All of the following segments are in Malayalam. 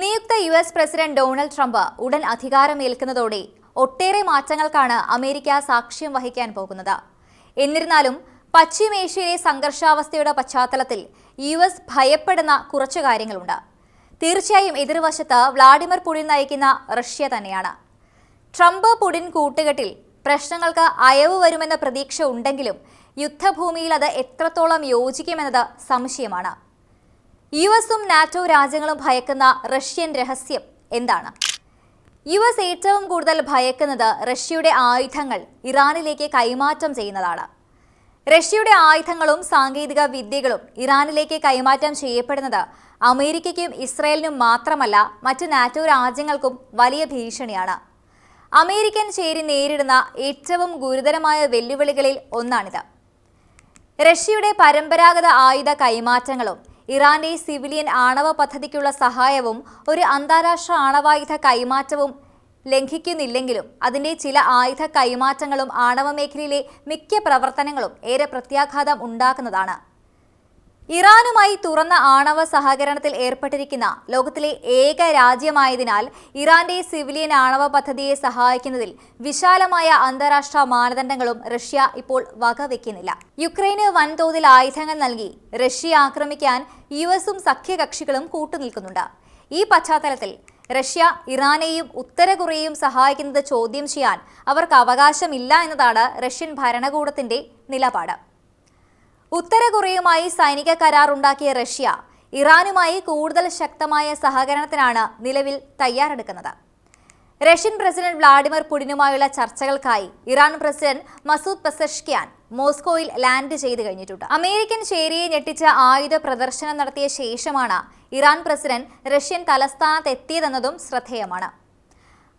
നിയുക്ത U S president Donald Trump ഉടൻ അധികാരമേൽക്കുന്നതോടെ ഒട്ടേറെ മാറ്റങ്ങൾക്കാണ് അമേരിക്ക സാക്ഷ്യം വഹിക്കാൻ പോകുന്നത്. എന്നിരുന്നാലും പശ്ചിമേഷ്യയിലെ സംഘർഷാവസ്ഥയുടെ പശ്ചാത്തലത്തിൽ യു എസ് ഭയപ്പെടുന്ന കുറച്ചു കാര്യങ്ങളുണ്ട്. തീർച്ചയായും എതിർവശത്ത് വ്ളാഡിമിർ പുടിൻ നയിക്കുന്ന റഷ്യ തന്നെയാണ്. ട്രംപ് പുടിൻ കൂട്ടുകെട്ടിൽ പ്രശ്നങ്ങൾക്ക് അയവ് വരുമെന്ന പ്രതീക്ഷ ഉണ്ടെങ്കിലും യുദ്ധഭൂമിയിൽ അത് എത്രത്തോളം യോജിക്കുമെന്നത് സംശയമാണ്. യു എസും നാറ്റോ രാജ്യങ്ങളും ഭയക്കുന്ന റഷ്യൻ രഹസ്യം എന്താണ്? യു എസ് ഏറ്റവും കൂടുതൽ ഭയക്കുന്നത് റഷ്യയുടെ ആയുധങ്ങൾ ഇറാനിലേക്ക് കൈമാറ്റം ചെയ്യുന്നതാണ്. റഷ്യയുടെ ആയുധങ്ങളും സാങ്കേതിക വിദ്യകളും ഇറാനിലേക്ക് കൈമാറ്റം ചെയ്യപ്പെടുന്നത് അമേരിക്കയ്ക്കും ഇസ്രയേലിനും മാത്രമല്ല മറ്റ് നാറ്റോ രാജ്യങ്ങൾക്കും വലിയ ഭീഷണിയാണ്. അമേരിക്കൻ ചേരി നേരിടുന്ന ഏറ്റവും ഗുരുതരമായ വെല്ലുവിളികളിൽ ഒന്നാണിത്. റഷ്യയുടെ പരമ്പരാഗത ആയുധ കൈമാറ്റങ്ങളും ഇറാന്റെ സിവിലിയൻ ആണവ പദ്ധതിക്കുള്ള സഹായവും ഒരു അന്താരാഷ്ട്ര ആണവായുധ കൈമാറ്റവും ലംഘിക്കുന്നില്ലെങ്കിലും അതിന്റെ ചില ആയുധ കൈമാറ്റങ്ങളും ആണവ മേഖലയിലെ മിക്ക പ്രവർത്തനങ്ങളും ഏറെ പ്രത്യാഘാതം ഉണ്ടാക്കുന്നതാണ്. ഇറാനുമായി തുറന്ന ആണവ സഹകരണത്തിൽ ഏർപ്പെട്ടിരിക്കുന്ന ലോകത്തിലെ ഏക രാജ്യമായതിനാൽ ഇറാന്റെ സിവിലിയൻ ആണവ പദ്ധതിയെ സഹായിക്കുന്നതിൽ വിശാലമായ അന്താരാഷ്ട്ര മാനദണ്ഡങ്ങളും റഷ്യ ഇപ്പോൾ വകവെക്കുന്നില്ല. യുക്രൈന് വൻതോതിൽ ആയുധങ്ങൾ നൽകി റഷ്യ ആക്രമിക്കാൻ യു എസും സഖ്യകക്ഷികളും കൂട്ടുനിൽക്കുന്നുണ്ട്. ഈ പശ്ചാത്തലത്തിൽ റഷ്യ ഇറാനെയും ഉത്തര കൊറിയയും സഹായിക്കുന്നത് ചോദ്യം ചെയ്യാൻ അവർക്ക് അവകാശമില്ല എന്നതാണ് റഷ്യൻ ഭരണകൂടത്തിന്റെ നിലപാട്. ഉത്തര കൊറിയയുമായി സൈനിക കരാർ ഉണ്ടാക്കിയ റഷ്യ ഇറാനുമായി കൂടുതൽ ശക്തമായ സഹകരണത്തിനാണ് നിലവിൽ തയ്യാറെടുക്കുന്നത്. റഷ്യൻ പ്രസിഡന്റ് വ്ളാഡിമിർ പുടിനുമായുള്ള ചർച്ചകൾക്കായി ഇറാൻ പ്രസിഡന്റ് മസൂദ് പെസഷ്കിയാൻ മോസ്കോയിൽ ലാൻഡ് ചെയ്തു കഴിഞ്ഞിട്ടുണ്ട്. അമേരിക്കൻ ചേരിയെ ഞെട്ടിച്ച ആയുധ പ്രദർശനം നടത്തിയ ശേഷമാണ് ഇറാൻ പ്രസിഡന്റ് റഷ്യൻ തലസ്ഥാനത്ത് എത്തിയതെന്നതും ശ്രദ്ധേയമാണ്.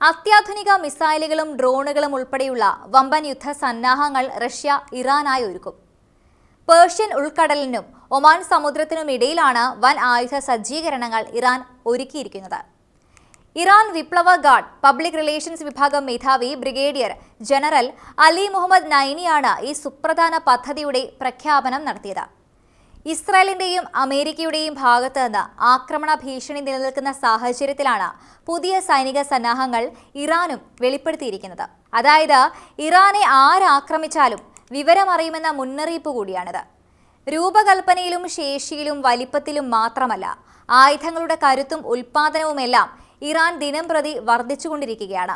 അത്യാധുനിക മിസൈലുകളും ഡ്രോണുകളും ഉൾപ്പെടെയുള്ള വമ്പൻ യുദ്ധ സന്നാഹങ്ങൾ റഷ്യ ഇറാനായി ഒരുക്കും. പേർഷ്യൻ ഉൾക്കടലിനും ഒമാൻ സമുദ്രത്തിനുമിടയിലാണ് വൻ ആയുധ സജ്ജീകരണങ്ങൾ ഇറാൻ ഒരുക്കിയിരിക്കുന്നത്. ഇറാൻ വിപ്ലവ ഗാർഡ് പബ്ലിക് റിലേഷൻസ് വിഭാഗം മേധാവി ബ്രിഗേഡിയർ ജനറൽ അലി മുഹമ്മദ് നൈനിയാണ് ഈ സുപ്രധാന പദ്ധതിയുടെ പ്രഖ്യാപനം നടത്തിയത്. ഇസ്രായേലിന്റെയും അമേരിക്കയുടെയും ഭാഗത്ത് നിന്ന് ആക്രമണ ഭീഷണി നിലനിൽക്കുന്ന സാഹചര്യത്തിലാണ് പുതിയ സൈനിക സന്നാഹങ്ങൾ ഇറാനും വെളിപ്പെടുത്തിയിരിക്കുന്നത്. അതായത് ഇറാനെ ആരാക്രമിച്ചാലും വിവരമറിയുമെന്ന മുന്നറിയിപ്പ് കൂടിയാണിത്. രൂപകൽപ്പനയിലും ശേഷിയിലും വലിപ്പത്തിലും മാത്രമല്ല ആയുധങ്ങളുടെ കരുത്തും ഉൽപാദനവുമെല്ലാം ഇറാൻ ദിനം പ്രതി വർദ്ധിച്ചുകൊണ്ടിരിക്കുകയാണ്.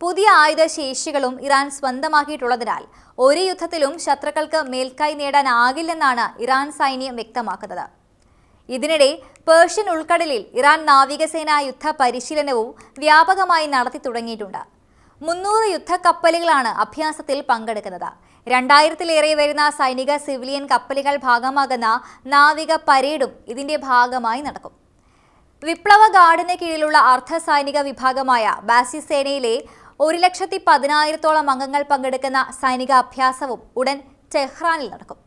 പുതിയ ആയുധ ശേഷികളും ഇറാൻ സ്വന്തമാക്കിയിട്ടുള്ളതിനാൽ ഒരു യുദ്ധത്തിലും ശത്രുക്കൾക്ക് മേൽക്കൈ നേടാനാകില്ലെന്നാണ് ഇറാൻ സൈന്യം വ്യക്തമാക്കുന്നത്. ഇതിനിടെ പേർഷ്യൻ ഉൾക്കടലിൽ ഇറാൻ നാവികസേന യുദ്ധ പരിശീലനവും വ്യാപകമായി നടത്തി തുടങ്ങിയിട്ടുണ്ട്. മുന്നൂറ് യുദ്ധക്കപ്പലുകളാണ് അഭ്യാസത്തിൽ പങ്കെടുക്കുന്നത്. രണ്ടായിരത്തിലേറെ വരുന്ന സൈനിക സിവിലിയൻ കപ്പലുകൾ ഭാഗമാകുന്ന നാവിക പരേഡും ഇതിന്റെ ഭാഗമായി നടക്കും. വിപ്ലവ ഗാർഡിന് കീഴിലുള്ള അർദ്ധ സൈനിക വിഭാഗമായ ബാസി സേനയിലെ ഒരു ലക്ഷത്തി പതിനായിരത്തോളം അംഗങ്ങൾ പങ്കെടുക്കുന്ന സൈനിക അഭ്യാസവും ഉടൻ ടെഹ്റാനിൽ നടക്കും.